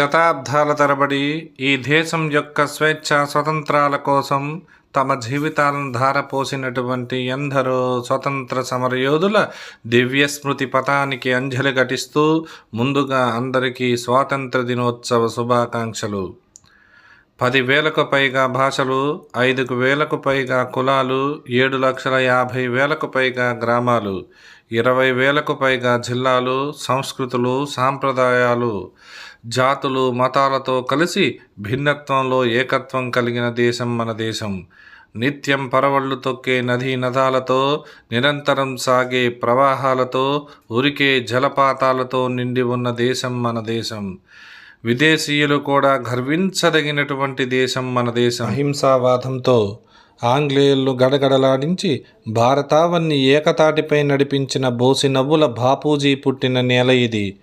శతాబ్దాల తరబడి ఈ దేశం యొక్క స్వేచ్ఛ స్వతంత్రాల కోసం తమ జీవితాలను ధారపోసినటువంటి ఎందరో స్వతంత్ర సమరయోధుల దివ్య స్మృతి పథానికి అంజలి ఘటిస్తూ ముందుగా అందరికీ స్వాతంత్ర దినోత్సవ శుభాకాంక్షలు. పదివేలకు పైగా భాషలు ఐదుకు వేలకు పైగా కులాలు ఏడు లక్షల యాభై వేలకు పైగా గ్రామాలు ఇరవై వేలకు పైగా జిల్లాలు సంస్కృతులు సాంప్రదాయాలు జాతులు మతాలతో కలిసి భిన్నత్వంలో ఏకత్వం కలిగిన దేశం మన దేశం. నిత్యం పరవళ్ళు తొక్కే నదీ నదాలతో నిరంతరం సాగే ప్రవాహాలతో ఉరికే జలపాతాలతో నిండి ఉన్న దేశం మన దేశం. విదేశీయులు కూడా గర్వించదగినటువంటి దేశం మన దేశం. అహింసావాదంతో ఆంగ్లేయులు గడగడలాడించి భారతావన్ని ఏకతాటిపై నడిపించిన బోసి నవ్వుల బాపూజీ పుట్టిన నేల ఇది.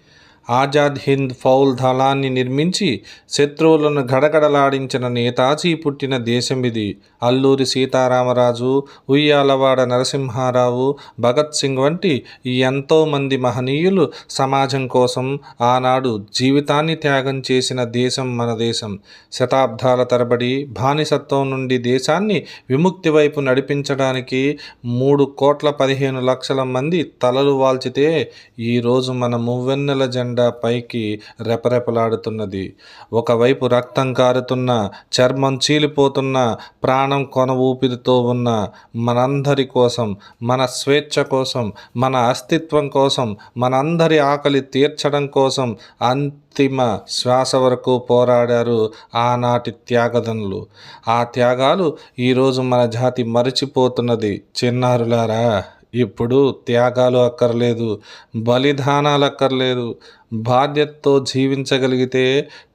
ఆజాద్ హింద్ ఫౌల్ దళాన్ని నిర్మించి శత్రువులను గడగడలాడించిన నేతాజీ పుట్టిన దేశం ఇది. అల్లూరి సీతారామరాజు ఉయ్యాలవాడ నరసింహారావు భగత్ సింగ్ వంటి ఎంతోమంది మహనీయులు సమాజం కోసం ఆనాడు జీవితాన్ని త్యాగం చేసిన దేశం మన దేశం. శతాబ్దాల తరబడి బానిసత్వం నుండి దేశాన్ని విముక్తి వైపు నడిపించడానికి మూడు కోట్ల పదిహేను లక్షల మంది తలలు వాల్చితే ఈరోజు మన మువ్వెన్నెల జెండా పైకి రెపరెపలాడుతున్నది. ఒకవైపు రక్తం కారుతున్న చర్మం చీలిపోతున్న ప్రాణం కొన ఊపిరితో ఉన్న మనందరి కోసం మన స్వేచ్ఛ కోసం మన అస్తిత్వం కోసం మనందరి ఆకలి తీర్చడం కోసం అంతిమ శ్వాస వరకు పోరాడారు ఆనాటి త్యాగదనులు ఆ త్యాగాలు ఈరోజు మన జాతి మరచిపోతున్నది. చిన్నారులారా! ఇప్పుడు త్యాగాలు అక్కర్లేదు బలిదానాలు అక్కర్లేదు. బాధ్యతతో జీవించగలిగితే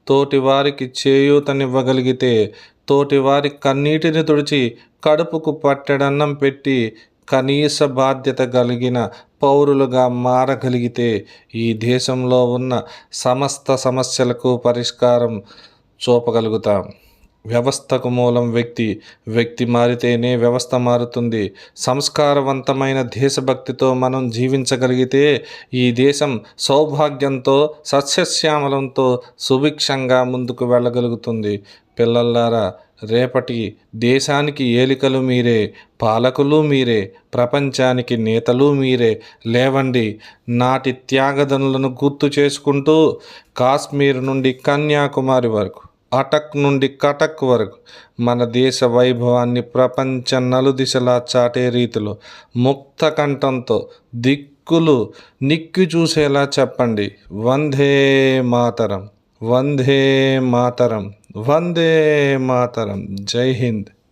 తోటి వారికి చేయూతనివ్వగలిగితే తోటి వారి కన్నీటిని తుడిచి కడుపుకు పట్టెడన్నం పెట్టి కనీస బాధ్యత కలిగిన పౌరులుగా మారగలిగితే ఈ దేశంలో ఉన్న సమస్త సమస్యలకు పరిష్కారం చూపగలుగుతాం. వ్యవస్థకు మూలం వ్యక్తి వ్యక్తి మారితేనే వ్యవస్థ మారుతుంది. సంస్కారవంతమైన దేశభక్తితో మనం జీవించగలిగితే ఈ దేశం సౌభాగ్యంతో సస్యశ్యామలంతో సుభిక్షంగా ముందుకు వెళ్ళగలుగుతుంది. పిల్లల్లారా రేపటి దేశానికి ఏలికలు మీరే పాలకులు మీరే ప్రపంచానికి నేతలు మీరే లేవండి. నాటి త్యాగదనులను గుర్తు చేసుకుంటూ కాశ్మీర్ నుండి కన్యాకుమారి వరకు. అటక్ నుండి కటక్ వరకు మన దేశ వైభవాన్ని ప్రపంచ నలుదిశలా చాటే రీతిలో ముక్త కంఠంతో దిక్కులు నిక్కి చూసేలా చెప్పండి. వందే మాతరం. వందే మాతరం. వందే మాతరం. జై హింద్.